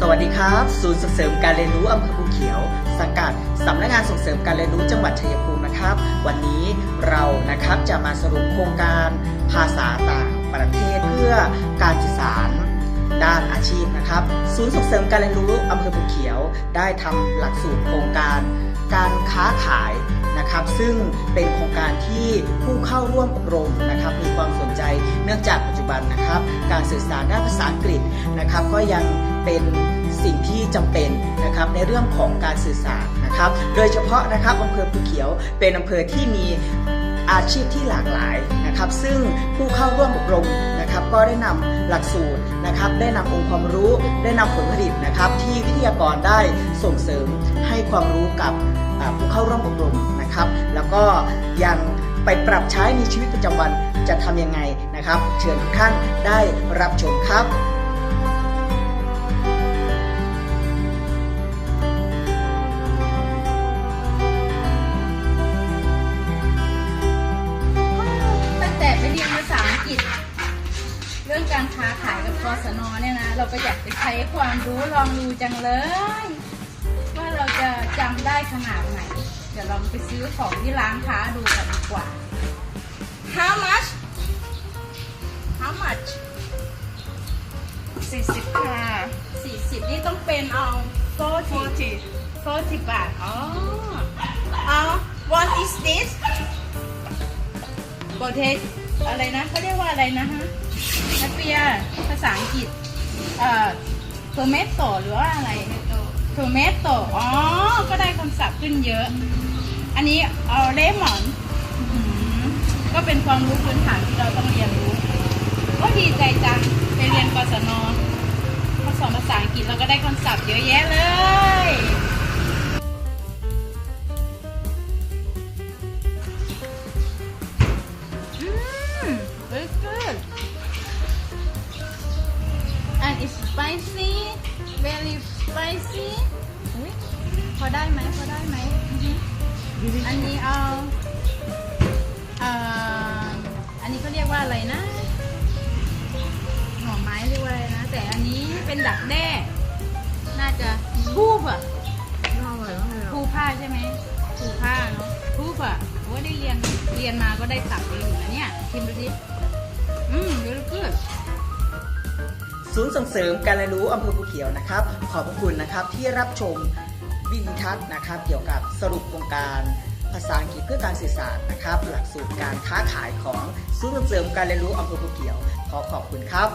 สวัสดีครับ ศูนย์ส่งเสริมการเรียนรู้อำเภอภูเขียว สังกัดสำนักงานส่งเสริมการเรียนรู้จังหวัดชัยภูมินะครับ วันนี้เรานะครับจะมาสรุปโครงการภาษาต่างประเทศเพื่อการสื่อสารด้านอาชีพนะครับ ศูนย์ส่งเสริมการเรียนรู้อำเภอภูเขียว ได้ทำหลักสูตรโครงการ การค้าขาย นะครับ ซึ่งเป็นโครงการที่ผู้เข้าร่วมอบรมนะครับ มีความสนใจเนื่องจากปัจจุบันนะครับ การสื่อสารด้านภาษาอังกฤษนะครับ ก็ยังเป็นสิ่งที่จำเป็นนะครับในเรื่องของการสื่อสารนะครับ โดยเฉพาะนะครับอำเภอภูเขียวเป็นอำเภอที่มี ชีพที่หลากหลายนะครับ ซึ่งผู้เข้าร่วมอบรมนะครับ ก็ได้นำหลักสูตรนะครับ ได้นำองค์ความรู้ ได้นำผลผลิตนะครับ ที่วิทยากรได้ส่งเสริมให้ความรู้กับผู้เข้าร่วมอบรมนะครับ แล้วก็ยังไปปรับใช้ในชีวิตประจำวันจะทำยังไงนะครับ เชิญทุกท่านได้รับชมครับ เรื่องการค้าขายกับกศนเนี่ยนะ เราก็อยากไปใช้ความรู้ลองดูจังเลย ว่าเราจะจำได้ขนาดไหน เดี๋ยวเราไปซื้อของที่ร้านค้าดูกันดีกว่า How much How much 40 ค่ะ 40 นี่ต้องเป็นเอา40 40บาท อ๋อเอา what is this โบเทสอะไรนะเขาเรียกว่าอะไรนะฮะ นักเปียภาษาอังกฤษเอ่อโทเมโตหรือว่าอะไรโทเมโตอ๋อ ก็ได้คำศัพท์ขึ้นเยอะ อันนี้เอาเลมอนก็เป็นความรู้พื้นฐานที่เราต้องเรียนรู้ ก็ดีใจจังไปเรียนกศนมาสอนภาษาอังกฤษเราก็ได้คำศัพท์เยอะแยะเลยอืม very good and it's spicy very spicy อุ๊ยพอได้ไหมพอได้ไหมอือฮึอันนี้เอาเอ่ออันนี้เขาเรียกว่าอะไรนะหน่อไม้เรียกว่าอะไรนะ แต่อันนี้เป็นดักแด้ น่าจะทูบอะทูผ้าใช่ไหมทูผ้าเนาะทูบอะโอ้ยได้เรียนเรียนมาก็ได้ตับไปอยู่นะเนี่ยชิมดูดิอืม very good ศูนย์ส่งเสริมการเรียนรู้อำเภอภูเขียวนะครับ ขอบพระคุณนะครับที่รับชมวิดีทัศน์นะครับ เกี่ยวกับสรุปโครงการภาษาอังกฤษเพื่อการสื่อสารนะครับ หลักสูตรการค้าขายของศูนย์ส่งเสริมการเรียนรู้อำเภอภูเขียว ขอขอบคุณครับ